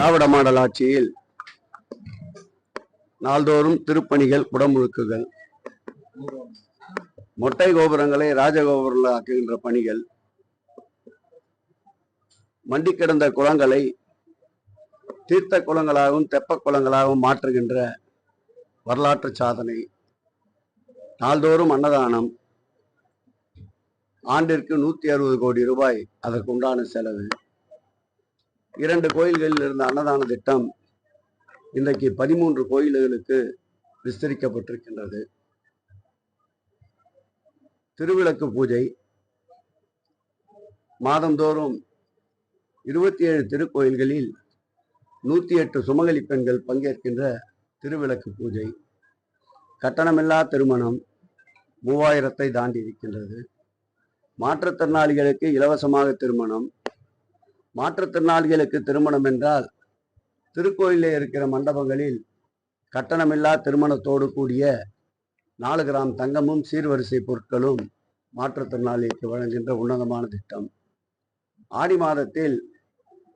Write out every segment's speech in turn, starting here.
திராவிட model ஆட்சியில் நாள்தோறும் திருப்பணிகள் குடமுழுக்குகள். மொட்டை கோபுரங்களை ராஜகோபுரங்கள் ஆக்குகின்ற பணிகள். மண்டி கிடந்த குளங்களை தீர்த்த குளங்களாகவும் தெப்ப குளங்களாகவும் மாற்றுகின்ற வரலாற்று சாதனை. நாள்தோறும் அன்னதானம். ஆண்டிற்கு நூத்தி அறுபது கோடி ரூபாய் அதற்கு உண்டான செலவு. இரண்டு கோயில்களில் இருந்த அன்னதான திட்டம் இன்றைக்கு பதிமூன்று கோயில்களுக்கு விஸ்தரிக்கப்பட்டிருக்கின்றது. திருவிளக்கு பூஜை மாதந்தோறும் இருபத்தி ஏழு திருக்கோயில்களில் நூற்றி எட்டு சுமங்கலி பெண்கள் பங்கேற்கின்ற திருவிளக்கு பூஜை. கட்டணமில்லா திருமணம் மூவாயிரத்தை தாண்டி இருக்கின்றது மாற்றுத்திறனாளிகளுக்கு இலவசமாக திருமணம் மாற்றுத்திறனாளிகளுக்கு திருமணம் என்றால் திருக்கோயிலில் இருக்கிற மண்டபங்களில் கட்டணமில்லா திருமணத்தோடு கூடிய நாலு கிராம் தங்கமும் சீர்வரிசை பொருட்களும் மாற்றுத்திறனாளிக்கு வழங்குகின்ற உன்னதமான திட்டம். ஆடி மாதத்தில்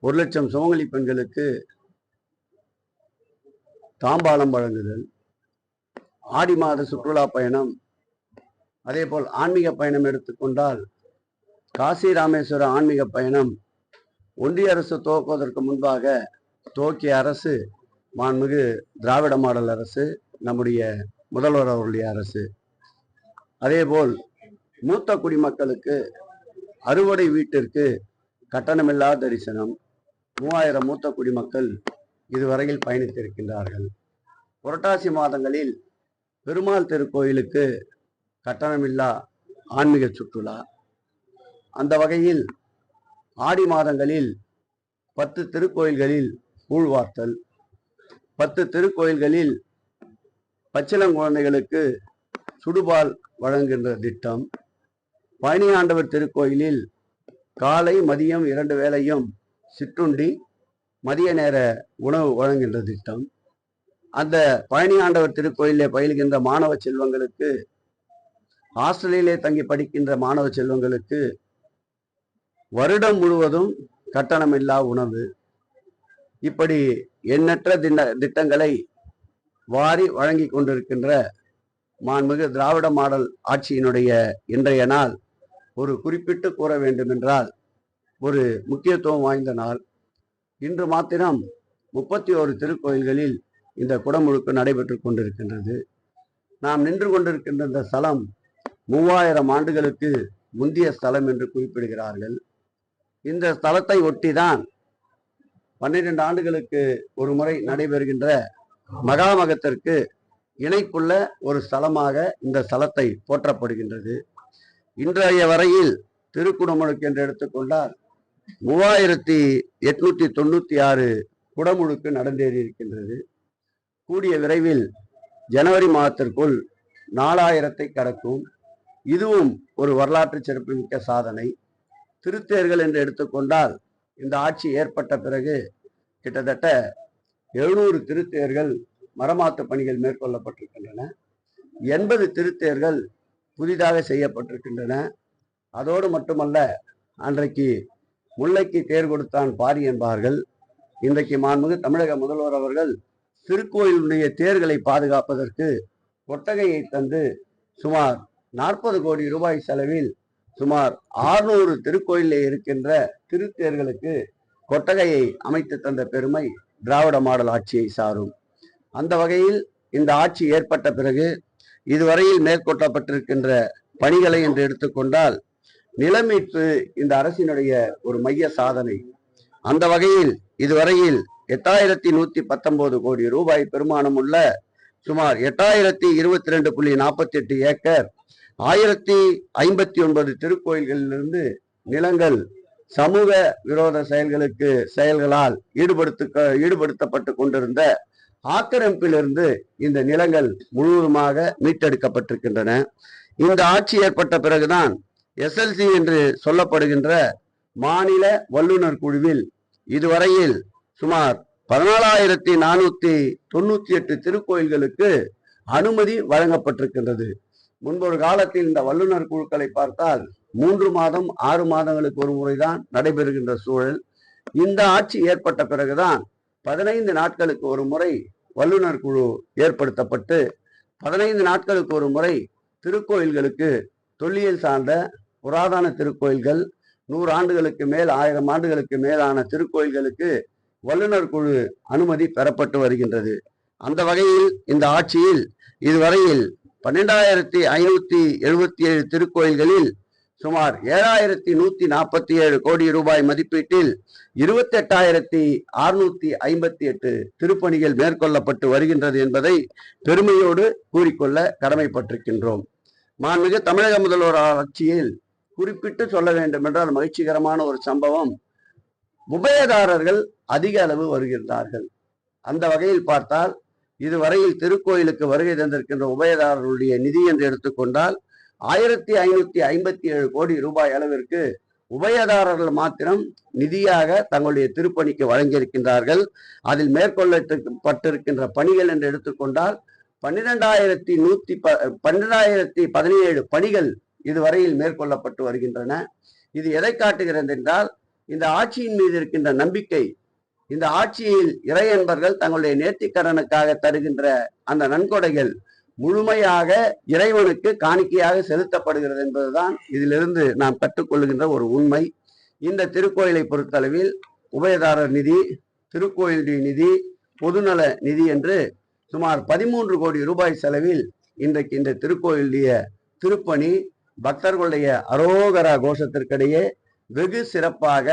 ஒரு லட்சம் சுமங்கலி பெண்களுக்கு தாம்பாளம் வழங்குதல். ஆடி மாத சுற்றுலா பயணம். அதேபோல் ஆன்மீக பயணம் எடுத்துக்கொண்டால் காசி ராமேஸ்வர ஆன்மீக பயணம் ஒன்றிய அரசு துவக்குவதற்கு முன்பாக துவக்கிய அரசு மாண்புமிகு திராவிட மாடல் அரசு நம்முடைய முதல்வர் அவருடைய அரசு. அதேபோல் மூத்த குடிமக்களுக்கு அறுவடை வீட்டிற்கு கட்டணமில்லா தரிசனம். மூவாயிரம் மூத்த குடிமக்கள் இதுவரையில் பயணித்திருக்கின்றார்கள். புரட்டாசி மாதங்களில் பெருமாள் திருக்கோயிலுக்கு கட்டணமில்லா ஆன்மீக சுற்றுலா. அந்த வகையில் ஆடி மாதங்களில் பத்து திருக்கோயில்களில் ஊழ்வார்த்தல் பத்து திருக்கோயில்களில் பச்சிளங்குழந்தைகளுக்கு சுடுபால் வழங்குகின்ற திட்டம் பழனி ஆண்டவர் திருக்கோயிலில் காலை மதியம் இரண்டு வேளையும் சிற்றுண்டி மதிய நேர உணவு வழங்குகின்ற திட்டம். அந்த பழனி ஆண்டவர் திருக்கோயிலே பயில்கின்ற மாணவ செல்வங்களுக்கு ஹாஸ்டலிலே தங்கி படிக்கின்ற மாணவ செல்வங்களுக்கு வருடம் முழுவதும் கட்டணமில்லா உணவு. இப்படி எண்ணற்ற திட்ட திட்டங்களை வாரி வழங்கி கொண்டிருக்கின்ற மாண்புமிகு திராவிட மாடல் ஆட்சியினுடைய இன்றைய நாள் ஒரு குறிப்பிட்டு கூற வேண்டுமென்றால் ஒரு முக்கியத்துவம் வாய்ந்த நாள். இன்று மாத்திரம் முப்பத்தி ஓரு திருக்கோயில்களில் இந்த குடமுழுக்கு நடைபெற்று கொண்டிருக்கின்றது. நாம் நின்று கொண்டிருக்கின்ற இந்த ஸ்தலம் மூவாயிரம் ஆண்டுகளுக்கு முந்திய ஸ்தலம் என்று குறிப்பிடுகிறார்கள். இந்த ஸ்தலத்தை ஒட்டிதான் பன்னிரெண்டு ஆண்டுகளுக்கு ஒரு முறை நடைபெறுகின்ற மகாமகத்திற்கு இணைப்புள்ள ஒரு ஸ்தலமாக இந்த ஸ்தலத்தை போற்றப்படுகின்றது. இன்றைய வரையில் திருக்குடமுழுக்கு என்று எடுத்துக்கொண்டால் மூவாயிரத்தி எட்நூத்தி தொண்ணூத்தி ஆறு குடமுழுக்கு நடந்தேறி இருக்கின்றது. கூடிய விரைவில் ஜனவரி மாதத்திற்குள் நாலாயிரத்தை கடக்கும். இதுவும் ஒரு வரலாற்று சிறப்புமிக்க சாதனை. திருத்தேர்கள் என்று எடுத்துக்கொண்டால் இந்த ஆட்சி ஏற்பட்ட பிறகு கிட்டத்தட்ட எழுநூறு திருத்தேர்கள் மரமாத்து பணிகள் மேற்கொள்ளப்பட்டிருக்கின்றன. எண்பது திருத்தேர்கள் புதிதாக செய்யப்பட்டிருக்கின்றன. அதோடு மட்டுமல்ல அன்றைக்கு முல்லைக்கு தேர் கொடுத்தான் பாரி என்பார்கள். இன்றைக்கு மாண்புமிகு தமிழக முதல்வர் அவர்கள் திருக்கோயிலுடைய தேர்களை பாதுகாப்பதற்கு கொட்டகையை தந்து சுமார் நாற்பது கோடி ரூபாய் செலவில் சுமார் ஆறுநூறு திருக்கோயிலில் இருக்கின்ற திருத்தேர்களுக்கு கொட்டகையை அமைத்து தந்த பெருமை திராவிட மாடல் ஆட்சியை சாரும். அந்த வகையில் இந்த ஆட்சி ஏற்பட்ட பிறகு இதுவரையில் மேற்கொள்ளப்பட்டிருக்கின்ற பணிகளை என்று எடுத்துக்கொண்டால் நிலமீட்பு இந்த அரசினுடைய ஒரு மைய சாதனை. அந்த வகையில் இதுவரையில் எட்டாயிரத்தி நூத்தி பத்தொன்பது கோடி ரூபாய் பெருமானம் உள்ள சுமார் எட்டாயிரத்தி இருபத்தி ரெண்டு புள்ளி நாற்பத்தி எட்டு ஏக்கர் ஆயிரத்தி ஐம்பத்தி ஒன்பது திருக்கோயில்களிலிருந்து நிலங்கள் சமூக விரோத செயல்களுக்கு செயல்களால் ஈடுபடுத்த ஈடுபடுத்தப்பட்டு கொண்டிருந்த ஆக்கிரமிப்பிலிருந்து இந்த நிலங்கள் முழுவதுமாக மீட்டெடுக்கப்பட்டிருக்கின்றன. இந்த ஆட்சி ஏற்பட்ட பிறகுதான் எஸ்எல்சி என்று சொல்லப்படுகின்ற மாநில வல்லுநர் குழுவில் இதுவரையில் சுமார் பதினாலாயிரத்தி நானூத்தி தொண்ணூத்தி எட்டு திருக்கோயில்களுக்கு அனுமதி வழங்கப்பட்டிருக்கின்றது. முன்பொரு காலத்தில் இந்த வல்லுநர் குழுக்களை பார்த்தால் மூன்று மாதம் ஆறு மாதங்களுக்கு ஒரு முறைதான் நடைபெறுகின்ற சூழல். இந்த ஆட்சி ஏற்பட்ட பிறகுதான் பதினைந்து நாட்களுக்கு ஒரு முறை வல்லுநர் குழு ஏற்படுத்தப்பட்டு பதினைந்து நாட்களுக்கு ஒரு முறை திருக்கோயில்களுக்கு தொல்லியல் சார்ந்த புராதன திருக்கோயில்கள் நூறு ஆண்டுகளுக்கு மேல் ஆயிரம் ஆண்டுகளுக்கு மேலான திருக்கோயில்களுக்கு வல்லுநர் குழு அனுமதி பெறப்பட்டு வருகின்றது. அந்த வகையில் இந்த ஆட்சியில் இதுவரையில் பன்னெண்டாயிரத்தி ஐநூத்தி எழுபத்தி ஏழு திருக்கோயில்களில் சுமார் ஏழாயிரத்தி நூத்தி நாற்பத்தி ஏழு கோடி ரூபாய் மதிப்பீட்டில் இருபத்தி எட்டாயிரத்தி அறுநூத்தி ஐம்பத்தி எட்டு திருப்பணிகள் மேற்கொள்ளப்பட்டு வருகின்றது என்பதை பெருமையோடு கூறிக்கொள்ள கடமைப்பட்டிருக்கின்றோம். மாண்புமிகு தமிழக முதல்வர் ஆட்சியில் குறிப்பிட்டு சொல்ல வேண்டும் என்றால் மகிழ்ச்சிகரமான ஒரு சம்பவம். உபயதாரர்கள் அதிக அளவு வருகின்றார்கள். அந்த வகையில் பார்த்தால் இதுவரையில் திருக்கோயிலுக்கு வருகை தந்திருக்கின்ற உபயதாரர்களுடைய நிதி என்று எடுத்துக்கொண்டால் ஆயிரத்தி ஐநூத்தி ஐம்பத்தி ஏழு கோடி ரூபாய் அளவிற்கு உபயதாரர்கள் மாத்திரம் நிதியாக தங்களுடைய திருப்பணிக்கு வழங்கியிருக்கின்றார்கள். அதில் மேற்கொள்ளப்பட்டிருக்கின்ற பணிகள் என்று எடுத்துக்கொண்டால் பன்னிரெண்டாயிரத்தி நூத்தி ப பன்னிரெண்டாயிரத்தி பதினேழு பணிகள் இதுவரையில் மேற்கொள்ளப்பட்டு வருகின்றன. இது எதை காட்டுகிறது என்றால் இந்த ஆட்சியின் மீது இருக்கின்ற நம்பிக்கை இந்த ஆட்சியில் இறை என்பர்கள் தங்களுடைய நேர்த்திக்கடனுக்காக தருகின்ற அந்த நன்கொடைகள் முழுமையாக இறைவனுக்கு காணிக்கையாக செலுத்தப்படுகிறது என்பதுதான் இதிலிருந்து நாம் கற்றுக்கொள்கின்ற ஒரு உண்மை. இந்த திருக்கோயிலை பொறுத்தளவில் உபயதாரர் நிதி திருக்கோயிலுடைய நிதி பொதுநல நிதி என்று சுமார் பதிமூன்று கோடி ரூபாய் செலவில் இன்றைக்கு இந்த திருக்கோயிலுடைய திருப்பணி பக்தர்களுடைய அரோகரா கோஷத்திற்கிடையே வெகு சிறப்பாக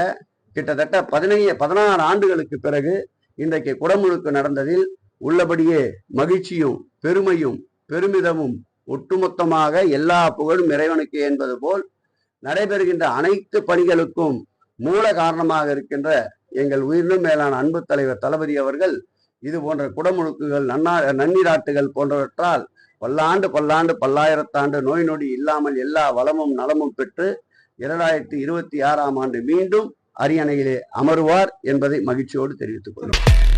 கிட்டத்தட்ட பதினைந்து பதினாறு ஆண்டுகளுக்கு பிறகு இன்றைக்கு குடமுழுக்கு நடந்ததில் உள்ளபடியே மகிழ்ச்சியும் பெருமையும் பெருமிதமும் ஒட்டுமொத்தமாக எல்லா புகழும் இறைவனுக்கு என்பது போல் நடைபெறுகின்ற அனைத்து பணிகளுக்கும் மூல காரணமாக இருக்கின்ற எங்கள் உயிரினும் மேலான அன்பு தலைவர் தளபதி அவர்கள் இது போன்ற குடமுழுக்குகள் நன்னா நன்னீராட்டுகள் போன்றவற்றால் பல்லாண்டு பல்லாண்டு பல்லாயிரத்தாண்டு நோய் நொடி இல்லாமல் எல்லா வளமும் நலமும் பெற்று இரண்டாயிரத்தி இருபத்தி ஆறாம் ஆண்டு மீண்டும் அரியணையிலே அமருவார் என்பதை மகிழ்ச்சியோடு தெரிவித்துக் கொள்கிறேன்